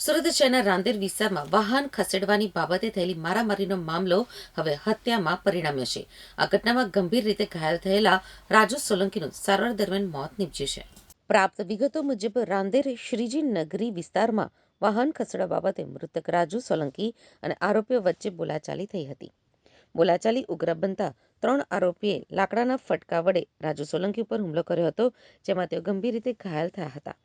સુરત શહેરના રાંદેર વિસ્તારમાં વાહન ખસેડવાની બાબતે થયેલી મારામારીનો મામલો હવે હત્યામાં પરિણમ્યો છે. આ ઘટનામાં ગંભીર રીતે ઘાયલ થયેલા રાજુ સોલંકીનું સારવાર દરમિયાન મોત નીપજ્યું છે. પ્રાપ્ત વિગતો મુજબ, રાંદેર શ્રીજી નગરી વિસ્તારમાં વાહન ખસેડવા બાબતે મૃતક રાજુ સોલંકી અને આરોપીઓ વચ્ચે બોલાચાલી થઈ હતી. બોલાચાલી ઉગ્ર બનતા ત્રણ આરોપીએ લાકડાના ફટકા વડે રાજુ સોલંકી ઉપર હુમલો કર્યો હતો, જેમાં તેઓ ગંભીર રીતે ઘાયલ થયા હતા.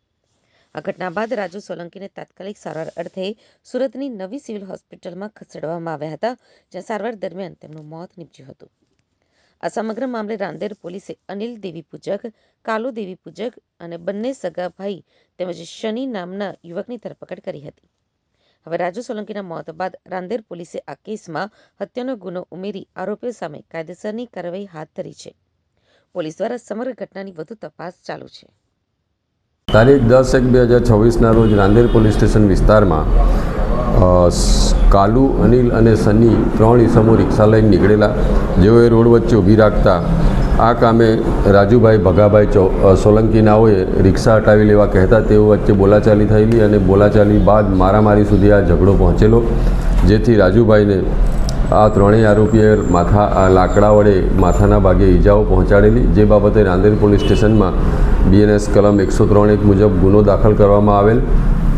આ ઘટના બાદ રાજુ સોલંકીને તાત્કાલિક સારવાર અર્થે સુરતની નવી સિવિલ હોસ્પિટલમાં ખસેડવામાં આવ્યા હતા, જ્યાં સારવાર દરમિયાન તેમનું મોત નીપજ્યું હતું. આ સમગ્ર મામલે રાંદેર પોલીસે અનિલ દેવી પૂજક, કાલુ દેવી પૂજક અને બંને સગા ભાઈ તેમજ શનિ નામના યુવકની ધરપકડ કરી હતી. હવે રાજુ સોલંકીના મોત બાદ રાંદેર પોલીસે આ કેસમાં હત્યાનો ગુનો ઉમેરી આરોપીઓ સામે કાયદેસરની કાર્યવાહી હાથ ધરી છે. પોલીસ દ્વારા સમગ્ર ઘટનાની વધુ તપાસ ચાલુ છે. તારીખ દસ એક બે હજાર છવ્વીસના રોજ રાંદેર પોલીસ સ્ટેશન વિસ્તારમાં કાલુ, અનિલ અને સની ત્રણ ઈસમો રિક્ષા લઈને નીકળેલા. જેઓએ રોડ વચ્ચે ઊભી રાખતા આ કામે રાજુભાઈ ભગાભાઈ સોલંકીનાઓએ રિક્ષા હટાવી લેવા કહેતા તેઓ વચ્ચે બોલાચાલી થયેલી અને બોલાચાલી બાદ મારામારી સુધી આ ઝઘડો પહોંચેલો, જેથી રાજુભાઈને આ ત્રણેય આરોપીએ માથા લાકડા વડે માથાના ભાગે ઈજાઓ પહોંચાડેલી, જે બાબતે નાંદેડ પોલીસ સ્ટેશનમાં બીએનએસ કલમ એકસો ત્રણ એક મુજબ ગુનો દાખલ કરવામાં આવેલ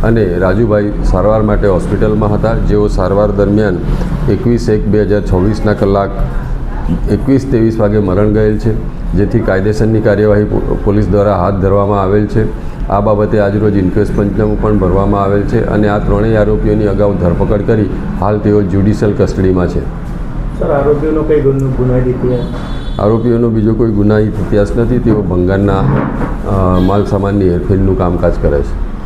અને રાજુભાઈ સારવાર માટે હોસ્પિટલમાં હતા. જેઓ સારવાર દરમિયાન એકવીસ એક બે હજાર છવ્વીસના કલાક એકવીસ ત્રેવીસ વાગે મરણ ગયેલ છે. જેથી કાયદેસરની કાર્યવાહી પોલીસ દ્વારા હાથ ધરવામાં આવેલ છે. આ બાબતે આજરોજ ઇન્ક્વેસ્ટ પંચનામું પણ ભરવામાં આવેલ છે અને આ ત્રણેય આરોપીઓની અગાઉ ધરપકડ કરી હાલ તેઓ જ્યુડિશિયલ કસ્ટડીમાં છે. આરોપીઓનો બીજો કોઈ ગુનાહિત ઇતિહાસ નથી. તેઓ ભંગારના માલ સામાનની હેરફેરનું કામકાજ કરે છે.